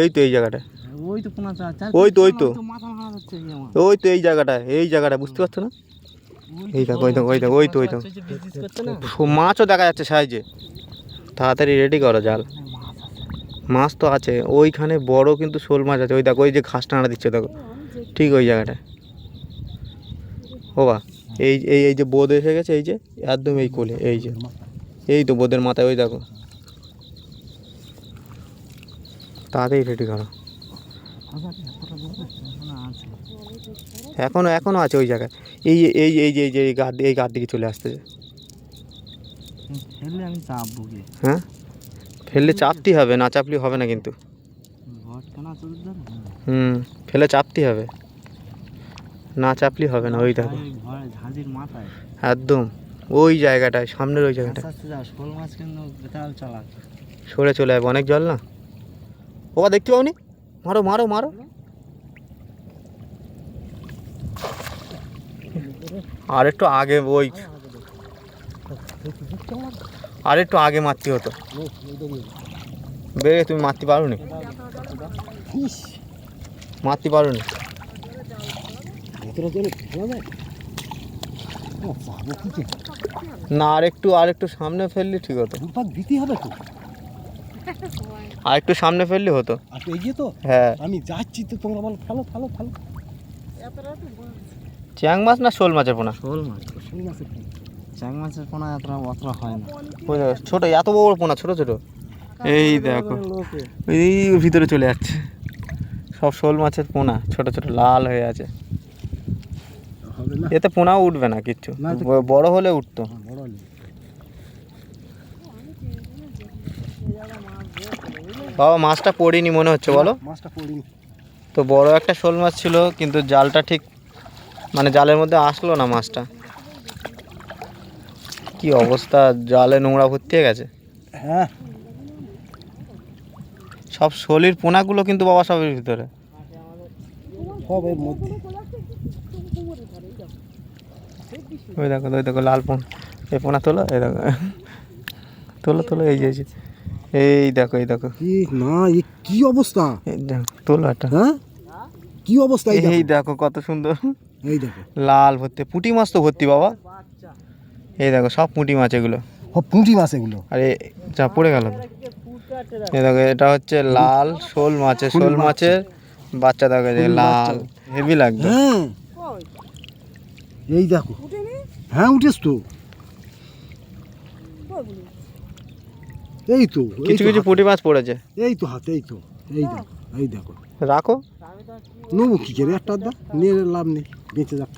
এই তো এই জায়গাটা। ওই তো ওই তো, ওই তো। ওই তো এই জায়গাটা এই জায়গাটা বুঝতে পারছ না? এই দেখো ওই দেখো ওই দেখো ওই তো ওই তো। মাছও দেখা যাচ্ছে সাইজে। তাড়াতাড়ি রেডি করো জাল। মাছ তো আছে ওইখানে বড় কিন্তু শোল মাছ আছে। ওই দেখো ওই যে ঘাস টানা দিচ্ছে দেখো। ঠিক ওই জায়গাটায় ও বা এই এই এই যে বোধ এসে গেছে এই যে একদম এই কোলে এই যে। এই তো বোধের মাথায় ওই দেখো। তাড়াতাড়ি রেডি করো। এখনও এখনও আছে ওই জায়গায়। এই এই এই যে এই যে এই গাদ এই গাদ দিকে চলে কি? হ্যাঁ? ফেললে চাপতেই হবে না চাপলে হবে না কিন্তু। হুম ফেলে চাপতেই হবে। না চাপলি হবে না ওই দেখো। একদম ওই জায়গাটায় সামনের ওই জায়গাটা আস্তে আস্তে যাও শোল মাছ কিন্তু বেতাল চালাক। সরে চলে যাবে অনেক জল না? ও দেখতে পাওনি? মারো মারো মারো। আর একটু আগে ওই আর একটু আগে মারতে হতো। বেড়ে তুমি মারতে পারো নি মারতে পারো নি না আর একটু আর একটু সামনে ফেললে ঠিক হতো। দিতে হবে তো। আর একটু সামনে ফেললে হতো। আর এগিয়ে তো? হ্যাঁ। আমি যাচ্ছি তো তোমরা বলো ফেলো ফেলো ফেলো। চ্যাং মাছ না শোল মাছের পোনা? শোল মাছ। শোল মাছের পোনা। চ্যাং মাছের পোনা এতটা অতটা হয় না। ছোট এত বড় পোনা ছোট ছোট। এই দেখো এই ভিতরে চলে যাচ্ছে। সব শোল মাছের পোনা ছোট ছোট লাল হয়ে আছে। এতে পোনাও উঠবে না কিচ্ছু। বড় হলে উঠতো। বড় নেই বাবা মাছটা পড়িনি মনে হচ্ছে বলো। মাছটা পড়িনি। তো বড় একটা শোল মাছ ছিল কিন্তু জালটা ঠিক মানে জালের মধ্যে আসলো না মাছটা। কি অবস্থা জালে নোংরা ভর্তি হয়ে গেছে? হ্যাঁ। সব শোলির পোনাগুলো কিন্তু বাবা সবের ভিতরে। সব এর মধ্যে। ওই দেখো ওই দেখো লাল পোনা। এই পোনা তোলো এই দেখো। তোলো তোলো এই যে। এই দেখো এই দেখো। না এ কি অবস্থা? এই দেখো তোলো একটা হ্যাঁ? কি অবস্থা এই দেখো? কত সুন্দর। এই দেখো। লাল ভর্তি পুঁটি মাছ তো ভর্তি বাবা। এই দেখো সব পুঁটি মাছ এগুলো। ও পুঁটি মাছ এগুলো? আরে যা পড়ে গেল। এই দেখো এটা হচ্ছে লাল শোল মাছের শোল মাছের বাচ্চা দেখো যে লাল হেভি লাগবে হ্যাঁ। এই দেখো। হ্যাঁ উঠেস তো। এই তো কিছু কিছু পুঁটি মাছ পড়েছে। এই তো হাতে এই তো এই দেখো এই দেখো। রাখো। নেব কি করে? একটা দা নিয়ে লাভ নেই বেঁচে যাক।